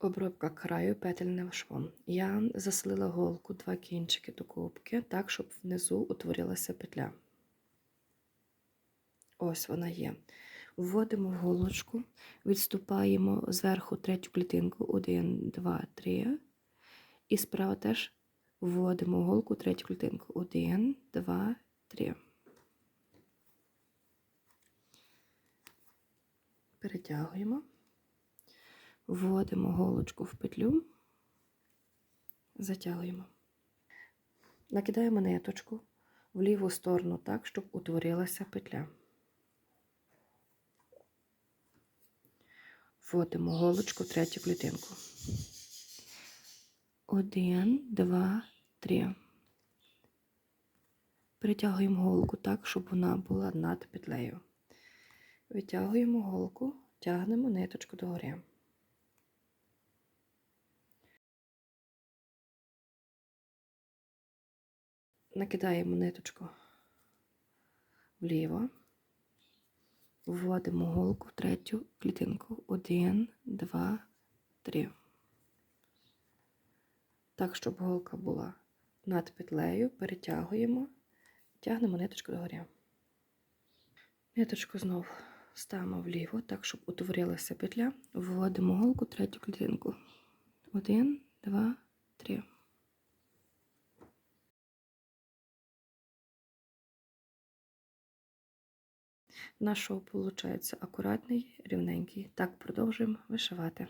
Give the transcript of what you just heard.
Обробка краю петельним швом. Я заслила голку два кінчики до кубки, так, щоб внизу утворилася петля. Ось вона є. Вводимо голочку, відступаємо зверху третю клітинку 1, 2, 3. І справа теж вводимо голку третю клітинку 1, 2, 3. Перетягуємо. Вводимо голочку в петлю, затягуємо. Накидаємо ниточку в ліву сторону так, щоб утворилася петля. Вводимо голочку в третю клітинку. Один, два, три. Притягуємо голку так, щоб вона була над петлею. Витягуємо голку, тягнемо ниточку догори. Накидаємо ниточку вліво, вводимо голку в третю клітинку. Один, два, три. Так, щоб голка була над петлею, перетягуємо, тягнемо ниточку догори. Ниточку знов ставимо вліво, так, щоб утворилася петля. Вводимо голку в третю клітинку. Один, два, три. Наш шов виходить акуратний, рівненький. Так продовжуємо вишивати.